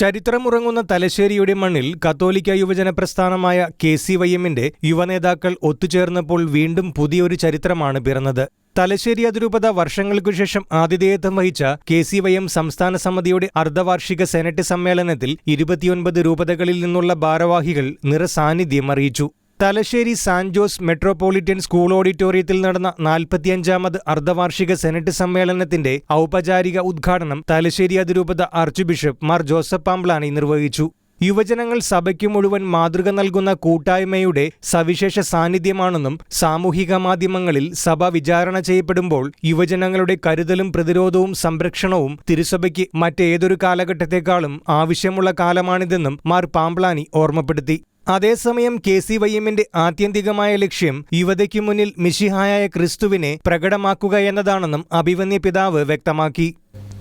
ചരിത്രമുറങ്ങുന്ന തലശ്ശേരിയുടെ മണ്ണിൽ കത്തോലിക്ക യുവജന പ്രസ്ഥാനമായ കെ സി വൈ എമ്മിന്റെ യുവനേതാക്കൾ ഒത്തുചേർന്നപ്പോൾ വീണ്ടും പുതിയൊരു ചരിത്രമാണ് പിറന്നത്. തലശ്ശേരി അതിരൂപത വർഷങ്ങൾക്കു ശേഷം ആതിഥേയത്വം വഹിച്ച കെ സി വൈ എം സംസ്ഥാന സമിതിയുടെ അർദ്ധവാർഷിക സെനറ്റ് സമ്മേളനത്തിൽ ഇരുപത്തിയൊൻപത് രൂപതകളിൽ നിന്നുള്ള ഭാരവാഹികൾ നിറസാന്നിധ്യം അറിയിച്ചു. Thalassery San Jose metropolitan school ഓഡിറ്റോറിയത്തിൽ നടന്ന നാൽപ്പത്തിയഞ്ചാമത് അർദ്ധവാർഷിക സെനറ്റ് സമ്മേളനത്തിന്റെ ഔപചാരിക ഉദ്ഘാടനം തലശ്ശേരി അതിരൂപത archbishop Mar Joseph Pamplany നിർവഹിച്ചു. യുവജനങ്ങൾ സഭയ്ക്ക് മുഴുവൻ മാതൃക നൽകുന്ന കൂട്ടായ്മയുടെ സവിശേഷ സാന്നിധ്യമാണെന്നും സാമൂഹിക മാധ്യമങ്ങളിൽ സഭ വിചാരണ ചെയ്യപ്പെടുമ്പോൾ യുവജനങ്ങളുടെ കരുതലും പ്രതിരോധവും സംരക്ഷണവും തിരുസഭയ്ക്ക് മറ്റേതൊരു കാലഘട്ടത്തെക്കാളും ആവശ്യമുള്ള കാലമാണിതെന്നും മാർ പാംബ്ലാനി ഓർമ്മപ്പെടുത്തി. അതേസമയം കെ സി വൈ എമ്മിന്റെ ആത്യന്തികമായ ലക്ഷ്യം യുവതയ്ക്കു മുന്നിൽ മിഷിഹായായ ക്രിസ്തുവിനെ പ്രകടമാക്കുക എന്നതാണെന്നും അഭിവന്യ പിതാവ് വ്യക്തമാക്കി.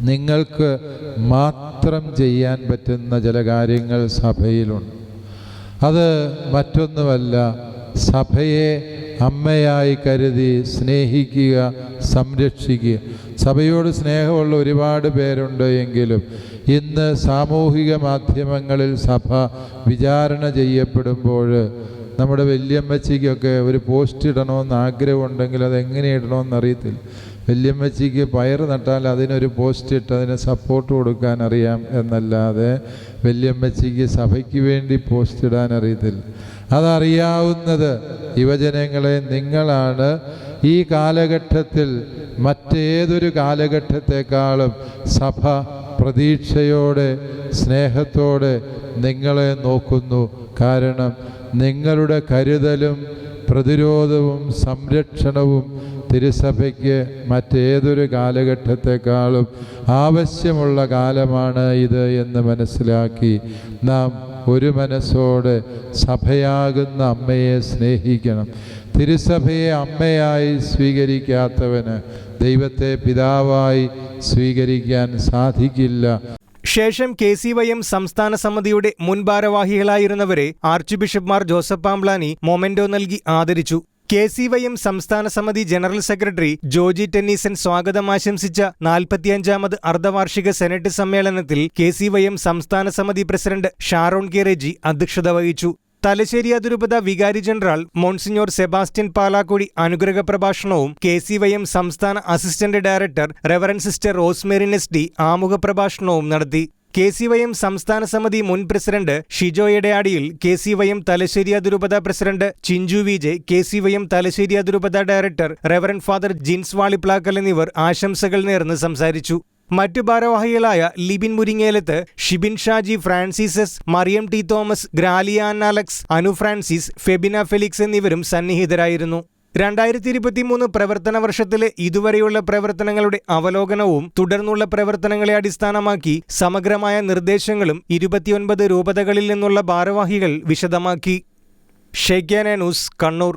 നിങ്ങൾക്ക് മാത്രം ചെയ്യാൻ പറ്റുന്ന ചില കാര്യങ്ങൾ സഭയിലുണ്ട്. അത് മറ്റൊന്നുമല്ല സഭയെ അമ്മയായി കരുതി സ്നേഹിക്കുക സംരക്ഷിക്കുക. സഭയോട് സ്നേഹമുള്ള ഒരുപാട് പേരുണ്ട് എങ്കിലും ഇന്ന് സാമൂഹിക മാധ്യമങ്ങളിൽ സഭ വിചാരണ ചെയ്യപ്പെടുമ്പോൾ നമ്മുടെ വല്യമ്മച്ചിക്കൊക്കെ ഒരു പോസ്റ്റ് ഇടണമെന്ന് ആഗ്രഹമുണ്ടെങ്കിൽ അത് എങ്ങനെ ഇടണമെന്ന് അറിയത്തില്ല. വല്യമ്മച്ചിക്ക് പയർ നട്ടാൽ അതിനൊരു പോസ്റ്റ് ഇട്ട് അതിന് സപ്പോർട്ട് കൊടുക്കാൻ അറിയാം എന്നല്ലാതെ വല്യമ്മച്ചിക്ക് സഭയ്ക്ക് വേണ്ടി പോസ്റ്റ് ഇടാൻ അറിയത്തില്ല. അതറിയാവുന്നത് യുവജനങ്ങളെ നിങ്ങളാണ്. ഈ കാലഘട്ടത്തിൽ മറ്റേതൊരു കാലഘട്ടത്തെക്കാളും സഭ പ്രതീക്ഷയോടെ സ്നേഹത്തോടെ നിങ്ങളെ നോക്കുന്നു. കാരണം നിങ്ങളുടെ കരുതലും പ്രതിരോധവും സംരക്ഷണവും തിരുസഭയ്ക്ക് മറ്റേതൊരു കാലഘട്ടത്തെക്കാളും ആവശ്യമുള്ള കാലമാണ് ഇത് എന്ന് മനസ്സിലാക്കി നാം ഒരു മനസ്സോടെ സഭയാകുന്ന അമ്മയെ സ്നേഹിക്കണം. തിരുസഭയെ അമ്മയായി സ്വീകരിക്കാത്തവന് ദൈവത്തെ പിതാവായി സ്വീകരിക്കാൻ സാധിക്കില്ല. ശേഷം കെ സി വൈ എം സംസ്ഥാന സമിതിയുടെ മുൻ ഭാരവാഹികളായിരുന്നവരെ ആർച്ച് ബിഷപ്പ്മാർ ജോസഫ് പാംബ്ലാനി മൊമെന്റോ നൽകി ആദരിച്ചു. കെ സി വൈ എം സംസ്ഥാന സമിതി ജനറൽ സെക്രട്ടറി ജോജി ടെന്നീസൻ സ്വാഗതം ആശംസിച്ച നാൽപ്പത്തിയഞ്ചാമത് അർദ്ധവാർഷിക സെനറ്റ് സമ്മേളനത്തിൽ കെ സി വൈ എം സംസ്ഥാന സമിതി പ്രസിഡന്റ് ഷാറോൺ കെ റെജി അധ്യക്ഷത വഹിച്ചു. തലശ്ശേരി അതിരൂപത വികാരി ജനറൽ മോൺസിഞ്ഞോർ സെബാസ്റ്റ്യൻ പാലാക്കുടി അനുഗ്രഹ പ്രഭാഷണവും കെ സി വൈ എം സംസ്ഥാന assistant director reverend sister Rosmerin S D ആമുഖ പ്രഭാഷണവും നടത്തി. കെ സി വൈ എം സംസ്ഥാന സമിതി മുൻ president Shijo Edayadiyil K C Y M Thalassery അതിരൂപത president Chinchu V J K C Y Thalassery Thalassery director reverend father Jins Valiplackal എന്നിവർ ആശംസകൾ നേർന്ന് സംസാരിച്ചു. മറ്റു ഭാരവാഹികളായ Libin മുരിങ്ങേലത്ത് Shibin Shaji ഫ്രാൻസിസസ് Mariyam T Thomas Gralian Alex Anu Francis Febina Felix എന്നിവരും സന്നിഹിതരായിരുന്നു. രണ്ടായിരത്തി ഇരുപത്തിമൂന്ന് പ്രവർത്തന വർഷത്തിലെ ഇതുവരെയുള്ള പ്രവർത്തനങ്ങളുടെ അവലോകനവും തുടർന്നുള്ള പ്രവർത്തനങ്ങളെ അടിസ്ഥാനമാക്കി സമഗ്രമായ നിർദ്ദേശങ്ങളും ഇരുപത്തിയൊൻപത് രൂപതകളിൽ നിന്നുള്ള ഭാരവാഹികൾ വിശദമാക്കി. Shekinah news Kannur.